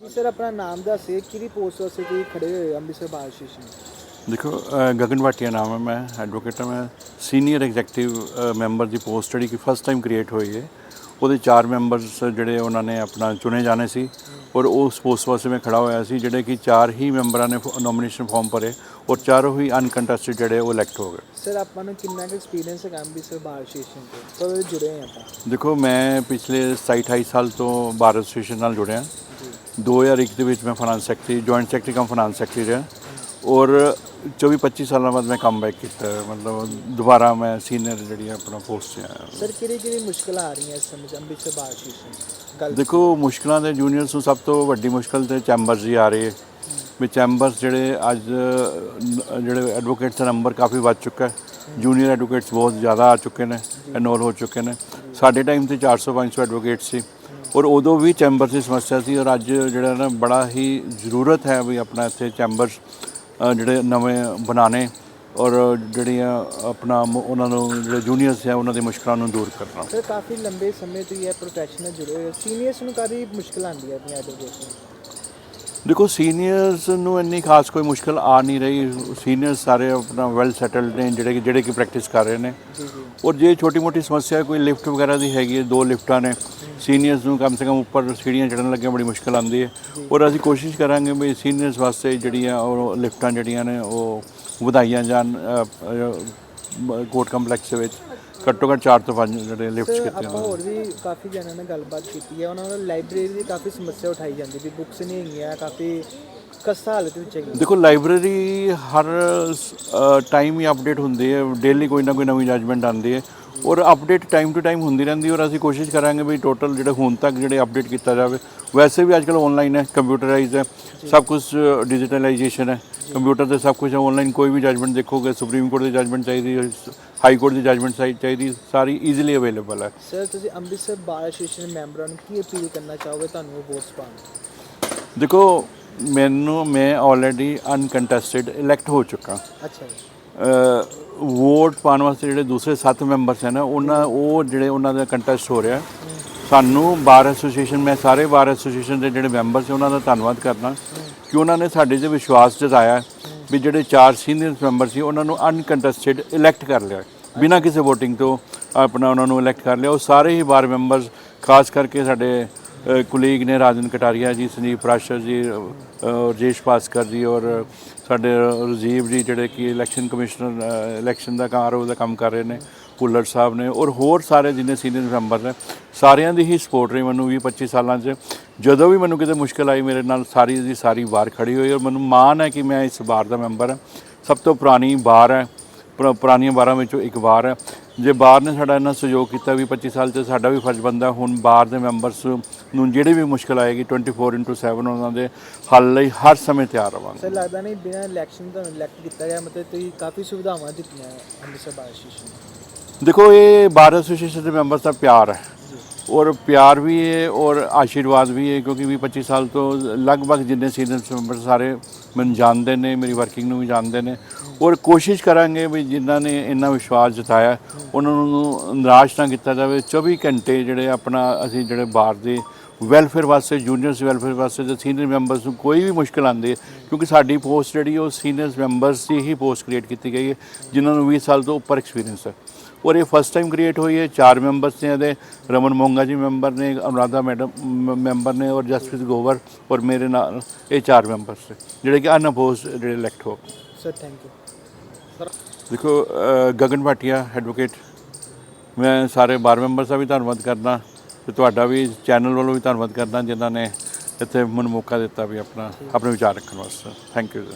ਜੀ ਸਰ ਆਪਣਾ ਨਾਮ ਦੱਸਿਓ ਕਿਹੜੀ ਪੋਸਟ ਵਾਸਤੇ ਤੁਸੀਂ ਖੜੇ ਹੋਏ ਹੋ ਅੰਮ੍ਰਿਤਸਰ ਬਾਰ ਐਸੋਸੀਏਸ਼ਨ ਦੇਖੋ ਅ, ਗਗਨ ਭਾਟੀਆ ਨਾਮ ਹੈ ਮੈਂ ਐਡਵੋਕੇਟ ਹਾਂ ਮੈਂ ਸੀਨੀਅਰ ਐਗਜ਼ੈਕਟਿਵ ਮੈਂਬਰ ਦੀ ਪੋਸਟ ਜਿਹੜੀ ਕਿ ਫਸਟ ਟਾਈਮ ਕ੍ਰੀਏਟ ਹੋਈ ਹੈ ਉਹਦੇ ਚਾਰ ਮੈਂਬਰਸ ਜਿਹੜੇ ਉਹਨਾਂ ਨੇ ਆਪਣਾ ਚੁਣੇ ਜਾਣੇ ਸੀ ਔਰ ਉਸ ਪੋਸਟ ਵਾਸਤੇ ਮੈਂ ਖੜਾ ਹੋਇਆ ਸੀ ਜਿਹੜੇ ਕਿ ਚਾਰ ਹੀ ਮੈਂਬਰਾਂ ਨੇ ਨੋਮੀਨੇਸ਼ਨ ਫਾਰਮ ਭਰੇ ਔਰ ਚਾਰੋਂ ਹੀ ਅਨਕੰਟੈਸਟਡ ਜਿਹੜੇ ਉਹ ਇਲੈਕਟ ਹੋ ਗਏ। ਸਰ ਆਪਾਂ ਨੂੰ ਕਿੰਨਾ ਕੁ ਐਕਸਪੀਰੀਅੰਸ ਹੈ ਅੰਮ੍ਰਿਤਸਰ ਬਾਰ ਐਸੋਸੀਏਸ਼ਨ ਤੋਂ? ਕਦੋਂ ਦੇ ਜੁੜੇ ਆਪਾਂ? ਦੇਖੋ ਮੈਂ ਪਿਛਲੇ 27 28 ਸਾਲ ਤੋਂ ਭਾਰਤ ਐਸੋਸੀਏਸ਼ਨ ਨਾਲ ਜੁੜਿਆ। 2001 ਦੇ ਵਿੱਚ ਮੈਂ finance secretary joint secretary cum finance secretary ਰਿਹਾ। ਔਰ 24 25 ਸਾਲਾਂ ਬਾਅਦ ਮੈਂ ਕੰਮ ਬੈਕ ਕੀਤਾ। ਹੈ। ਮਤਲਬ ਦੁਬਾਰਾ ਮੈਂ ਸੀਨੀਅਰ ਜਿਹੜੀ ਹੈ ਆਪਣਾ ਪੋਸਟ 'ਤੇ ਆਇਆ। ਸਰ ਕਿਹੜੀ ਕਿਹੜੀ ਮੁਸ਼ਕਲਾਂ ਆ ਰਹੀਆਂ ਇਸ ਸਮੇਂ ਅੰਮ੍ਰਿਤਸਰ ਬਾਰ ਐਸੋਸੀਏਸ਼ਨ ਗੱਲ ਦੇਖੋ ਮੁਸ਼ਕਲਾਂ ਦੇ ਜੂਨੀਅਰਸ ਨੂੰ ਸਭ ਤੋਂ ਵੱਡੀ ਮੁਸ਼ਕਲ ਤੇ ਚੈਂਬਰਸ ਦੀ ਆ ਰਹੀ ਹੈ ਵੀ ਚੈਂਬਰਸ ਜਿਹੜੇ ਅੱਜ ਜਿਹੜੇ ਐਡਵੋਕੇਟਸ ਦਾ ਨੰਬਰ ਕਾਫੀ ਵੱਧ ਚੁੱਕਾ ਹੈ। ਜੂਨੀਅਰ ਐਡਵੋਕੇਟਸ ਬਹੁਤ ਜ਼ਿਆਦਾ ਆ ਚੁੱਕੇ ਨੇ ਐਨਰੋਲ ਹੋ ਚੁੱਕੇ ਨੇ। ਸਾਡੇ ਟਾਈਮ ਤੇ 400 500 ਐਡਵੋਕੇਟ ਸੀ। ਔਰ ਉਦੋਂ ਵੀ ਚੈਂਬਰਸ ਦੀ ਸਮੱਸਿਆ ਸੀ ਔਰ ਅੱਜ ਜਿਹੜਾ ਨਾ ਬੜਾ ਹੀ ਜ਼ਰੂਰਤ ਹੈ ਵੀ ਆਪਣਾ ਇੱਥੇ ਚੈਂਬਰਸ ਜਿਹੜੇ ਨਵੇਂ ਬਣਾਣੇ ਔਰ ਜਿਹੜੀਆਂ ਆਪਣਾ ਉਹਨਾਂ ਨੂੰ ਜਿਹੜੇ ਜੂਨੀਅਰਸ ਹੈ ਉਹਨਾਂ ਦੀ ਮੁਸ਼ਕਲਾਂ ਨੂੰ ਦੂਰ ਕਰਨਾ। ਸਰ ਕਾਫੀ ਲੰਬੇ ਸਮੇਂ ਤੋਂ ਇਹ ਪ੍ਰੋਫੈਸ਼ਨ ਨਾਲ ਜੁੜੇ ਹੋਏ ਸੀਨੀਅਰਸ ਨੂੰ ਕਾਫੀ ਮੁਸ਼ਕਲ ਆਉਂਦੀ ਹੈ ਆਪਣੀ ਐਡਵੋਕੇਸ਼ਨ ਦੇਖੋ ਸੀਨੀਅਰਸ ਨੂੰ ਇੰਨੀ ਖਾਸ ਕੋਈ ਮੁਸ਼ਕਲ ਆ ਨਹੀਂ ਰਹੀ। ਸੀਨੀਅਰਸ ਸਾਰੇ ਆਪਣਾ ਵੈਲ ਸੈਟਲਡ ਨੇ ਜਿਹੜੇ ਕਿ ਜਿਹੜੇ ਕਿ ਪ੍ਰੈਕਟਿਸ ਕਰ ਰਹੇ ਨੇ। ਔਰ ਜੇ ਛੋਟੀ ਮੋਟੀ ਸਮੱਸਿਆ ਕੋਈ ਲਿਫਟ ਵਗੈਰਾ ਦੀ ਹੈਗੀ ਹੈ ਦੋ ਲਿਫਟਾਂ ਨੇ ਸੀਨੀਅਰਸ ਨੂੰ ਕਮ ਸੇ ਕਮ ਉੱਪਰ ਸੀੜੀਆਂ ਚੜਨ ਲੱਗਿਆ ਬੜੀ ਮੁਸ਼ਕਲ ਆਉਂਦੀ ਹੈ। ਔਰ ਅਸੀਂ ਕੋਸ਼ਿਸ਼ ਕਰਾਂਗੇ ਵੀ ਸੀਨੀਅਰਸ ਵਾਸਤੇ ਜਿਹੜੀਆਂ ਉਹ ਲਿਫਟਾਂ ਜਿਹੜੀਆਂ ਨੇ ਉਹ ਵਧਾਈਆਂ ਜਾਣ ਕੋਰਟ ਕੰਪਲੈਕਸ ਦੇ ਵਿੱਚ। ਘੱਟੋ ਘੱਟ 4 ਤੋਂ 5 ਜਿਹੜੇ ਲਿਫਟਸ ਕੀਤੇ ਆਪਾਂ ਹੋਰ ਵੀ ਕਾਫੀ ਜਣਾਂ ਨਾਲ ਗੱਲਬਾਤ ਕੀਤੀ ਹੈ। ਉਹਨਾਂ ਨੂੰ ਲਾਇਬ੍ਰੇਰੀ ਦੀ ਕਾਫੀ ਸਮੱਸਿਆ ਉਠਾਈ ਜਾਂਦੀ ਵੀ ਬੁੱਕਸ ਨਹੀਂ ਹੈਗੀਆਂ ਕਾਫੀ ਖਸਤਾ ਹਾਲਤ ਵਿੱਚ ਹੈਗੀ ਦੇਖੋ ਲਾਇਬ੍ਰੇਰੀ ਹਰ ਟਾਈਮ ਹੀ ਅਪਡੇਟ ਹੁੰਦੀ ਹੈ। ਡੇਲੀ ਕੋਈ ਨਾ ਕੋਈ ਨਵੀਂ ਜਜਮੈਂਟ ਆਉਂਦੀ ਹੈ। ਔਰ ਅਪਡੇਟ ਟਾਈਮ ਟੂ ਟਾਈਮ ਹੁੰਦੀ ਰਹਿੰਦੀ ਔਰ ਅਸੀਂ ਕੋਸ਼ਿਸ਼ ਕਰਾਂਗੇ ਵੀ ਟੋਟਲ ਜਿਹੜੇ ਹੁਣ ਤੱਕ ਜਿਹੜੇ ਅਪਡੇਟ ਕੀਤਾ ਜਾਵੇ। ਵੈਸੇ ਵੀ ਅੱਜਕੱਲ ਆਨਲਾਈਨ ਹੈ ਕੰਪਿਊਟਰਾਈਜ਼ਡ ਹੈ ਸਭ ਕੁਝ ਡਿਜੀਟਲਾਈਜੇਸ਼ਨ ਹੈ। ਕੰਪਿਊਟਰ ਤੇ ਸਭ ਕੁਝ ਆਨਲਾਈਨ ਕੋਈ ਵੀ ਜਜਮੈਂਟ ਦੇਖੋਗੇ ਸੁਪਰੀਮ ਕੋਰਟ ਦੀ ਜਜਮੈਂਟ ਚਾਹੀਦੀ ਹੈ ਹਾਈ ਕੋਰਟ ਦੀ ਜਜਮੈਂਟ ਚਾਹੀਦੀ ਸਾਰੀ ਈਜ਼ੀਲੀ ਅਵੇਲੇਬਲ ਹੈ। ਸਰ ਤੁਸੀਂ ਅੰਮ੍ਰਿਤਸਰ ਬਾਰ ਐਸੋਸੀਏਸ਼ਨ ਮੈਂਬਰਾਂ ਨੂੰ ਕੀ ਅਪੀਲ ਕਰਨਾ ਚਾਹੋਗੇ ਤੁਹਾਨੂੰ ਉਹ ਵੋਟਸ ਪਾਉਣ ਦੇਖੋ ਮੈਨੂੰ ਮੈਂ ਆਲਰੇਡੀ ਅਨਕੰਟੈਸਟਡ ਇਲੈਕਟ ਹੋ ਚੁੱਕਾ। ਅੱਛਾ ਵੋਟ ਪਾਉਣ ਵਾਸਤੇ ਜਿਹੜੇ ਦੂਸਰੇ ਸੱਤ ਮੈਂਬਰਸ ਹਨ ਉਹਨਾਂ, ਉਹ ਜਿਹੜੇ ਉਹਨਾਂ ਦਾ ਕੰਟੈਸਟ ਹੋ ਰਿਹਾ। ਸਾਨੂੰ ਬਾਰ ਐਸੋਸੀਏਸ਼ਨ ਮੈਂ ਸਾਰੇ ਬਾਰ ਐਸੋਸੀਏਸ਼ਨ ਦੇ ਜਿਹੜੇ ਮੈਂਬਰ ਸੀ ਉਹਨਾਂ ਦਾ ਧੰਨਵਾਦ ਕਰਨਾ ਕਿ ਉਹਨਾਂ ਨੇ ਸਾਡੇ ਤੇ ਵਿਸ਼ਵਾਸ ਜਤਾਇਆ ਵੀ ਜਿਹੜੇ ਚਾਰ ਸੀਨੀਅਰ ਮੈਂਬਰ ਸੀ, ਉਹਨਾਂ ਨੂੰ ਅਨਕੰਟੈਸਟਡ ਇਲੈਕਟ ਕਰ ਲਿਆ। ਬਿਨਾਂ ਕਿਸੇ VOTING ਤੋਂ ਆਪਣਾ ਉਹਨਾਂ ਨੂੰ ਇਲੈਕਟ ਕਰ ਲਿਆ। ਉਹ ਸਾਰੇ ਹੀ ਬਾਰ ਮੈਂਬਰਸ, ਖਾਸ ਕਰਕੇ ਸਾਡੇ ਕੁਲੀਗ ਨੇ ਰਾਜਨ ਕਟਾਰੀਆ ਜੀ ਸੰਜੀਵ ਪ੍ਰਾਸ਼ਰ ਜੀ ਰਜੇਸ਼ ਭਾਸਕਰ ਜੀ ਔਰ ਸਾਡੇ ਰਜੀਵ ਜੀ ਜਿਹੜੇ ਕਿ ਇਲੈਕਸ਼ਨ ਕਮਿਸ਼ਨਰ ਇਲੈਕਸ਼ਨ ਦਾ ਕਾਰ ਦਾ ਕੰਮ ਕਰ ਰਹੇ ਨੇ, ਭੁੱਲਰ ਸਾਹਿਬ ਨੇ ਔਰ ਹੋਰ ਸਾਰੇ ਜਿੰਨੇ ਸੀਨੀਅਰ ਮੈਂਬਰ ਨੇ, ਸਾਰਿਆਂ ਦੀ ਹੀ ਸਪੋਰਟ ਰਹੀ ਮੈਨੂੰ 20 25 ਸਾਲਾਂ 'ਚ। ਜਦੋਂ ਵੀ ਮੈਨੂੰ ਕਿਤੇ ਮੁਸ਼ਕਲ ਆਈ ਮੇਰੇ ਨਾਲ ਸਾਰੀ ਦੀ ਸਾਰੀ ਵਾਰ ਖੜੀ ਹੋਈ ਔਰ ਮੈਨੂੰ ਮਾਣ ਹੈ ਕਿ ਮੈਂ ਇਸ ਵਾਰ ਦਾ ਮੈਂਬਰ ਹਾਂ। ਸਭ ਤੋਂ ਪੁਰਾਣੀ ਵਾਰ ਹੈ, ਪੁਰਾ- ਪੁਰਾਣੀਆਂ ਬਾਰਾਂ ਵਿੱਚੋਂ ਇੱਕ ਵਾਰ ਹੈ। ਜੇ ਬਾਰ ਨੇ ਸਾਡਾ ਇੰਨਾ ਸਹਿਯੋਗ ਕੀਤਾ ਵੀ 25 ਸਾਲ 'ਚ ਸਾਡਾ ਵੀ ਫਰਜ਼ ਬੰਦਾ ਹੁਣ ਬਾਰ ਦੇ ਮੈਂਬਰਸ ਨੂੰ ਜਿਹੜੀ ਵੀ ਮੁਸ਼ਕਲ ਆਏਗੀ 24/7 ਉਹਨਾਂ ਦੇ ਹੱਲ ਲਈ ਹਰ ਸਮੇਂ ਤਿਆਰ ਰਵਾਂਗੇ ਸਰ ਲੱਗਦਾ ਨਹੀਂ ਬਿਨਾਂ ਇਲੈਕਸ਼ਨ ਤੁਹਾਨੂੰ ਇਲੈਕਟ ਕੀਤਾ ਗਿਆ ਮਤਲਬ ਤੁਸੀਂ ਕਾਫੀ ਸੁਵਿਧਾਵਾਂ ਦਿੱਤੀਆਂ ਅੰਮ੍ਰਿਤਸਰ ਬਾਰ ਐਸੋਸੀਏਸ਼ਨ। ਦੇਖੋ ਇਹ ਬਾਰ ਐਸੋਸੀਏਸ਼ਨ ਦੇ ਮੈਂਬਰਸ ਦਾ ਪਿਆਰ ਹੈ ਔਰ ਪਿਆਰ ਵੀ ਹੈ ਔਰ ਆਸ਼ੀਰਵਾਦ ਵੀ ਹੈ ਕਿਉਂਕਿ 20 25 ਸਾਲ ਤੋਂ ਲਗਭਗ ਜਿੰਨੇ ਸੀਨੀਅਰ ਮੈਂਬਰ ਸਾਰੇ ਮੈਨੂੰ ਜਾਣਦੇ ਨੇ, ਮੇਰੀ ਵਰਕਿੰਗ ਨੂੰ ਵੀ ਜਾਣਦੇ ਨੇ। ਔਰ ਕੋਸ਼ਿਸ਼ ਕਰਾਂਗੇ ਵੀ ਜਿਨ੍ਹਾਂ ਨੇ ਇੰਨਾ ਵਿਸ਼ਵਾਸ ਜਤਾਇਆ, ਉਹਨਾਂ ਨੂੰ ਨਿਰਾਸ਼ ਨਾ ਕੀਤਾ ਜਾਵੇ। 24 ਘੰਟੇ ਜਿਹੜੇ ਆਪਣਾ ਅਸੀਂ ਜਿਹੜੇ ਬਾਹਰ ਦੇ ਵੈਲਫੇਅਰ ਵਾਸਤੇ ਜੂਨੀਅਰਸ ਵੈਲਫੇਅਰ ਵਾਸਤੇ ਤੇ ਸੀਨੀਅਰ ਮੈਂਬਰਸ ਨੂੰ ਕੋਈ ਵੀ ਮੁਸ਼ਕਲ ਆਉਂਦੀ ਹੈ ਕਿਉਂਕਿ ਸਾਡੀ ਪੋਸਟ ਜਿਹੜੀ ਉਹ ਸੀਨੀਅਰ ਮੈਂਬਰਸ ਦੀ ਹੀ ਪੋਸਟ ਕ੍ਰੀਏਟ ਕੀਤੀ ਗਈ ਹੈ ਜਿਨ੍ਹਾਂ ਨੂੰ 20 ਸਾਲ ਤੋਂ ਉੱਪਰ ਐਕਸਪੀਰੀਅੰਸ ਹੈ। ਔਰ ਇਹ ਫਸਟ ਟਾਈਮ ਕ੍ਰੀਏਟ ਹੋਈ ਹੈ ਚਾਰ ਮੈਂਬਰਸ ਨੇ ਇਹਦੇ ਰਮਨ ਮੋਂਗਾ ਜੀ ਮੈਂਬਰ ਨੇ ਅਨੁਰਾਧਾ ਮੈਡਮ ਮੈਂਬਰ ਨੇ ਔਰ ਜਸਪ੍ਰੀਤ ਗੋਵਰ ਔਰ ਮੇਰੇ ਨਾਲ ਇਹ ਚਾਰ ਮੈਂਬਰਸ ਨੇ ਜਿਹੜੇ ਕਿ ਅਨਅਪੋਜ਼ਡ ਜਿਹੜੇ ਇਲੈਕਟ ਹੋ। ਸਰ ਥੈਂਕ ਯੂ ਦੇਖੋ ਗਗਨ ਭਾਟੀਆ ਐਡਵੋਕੇਟ ਮੈਂ ਸਾਰੇ ਬਾਰ ਮੈਂਬਰਸ ਦਾ ਵੀ ਧੰਨਵਾਦ ਕਰਦਾ। ਤੇ ਤੁਹਾਡਾ ਵੀ ਚੈਨਲ ਵੱਲੋਂ ਵੀ ਧੰਨਵਾਦ ਕਰਦਾ ਜਿਨ੍ਹਾਂ ਨੇ ਇੱਥੇ ਮੈਨੂੰ ਮੌਕਾ ਦਿੱਤਾ ਵੀ ਆਪਣਾ ਆਪਣੇ ਵਿਚਾਰ ਰੱਖਣ ਵਾਸਤੇ। Thank you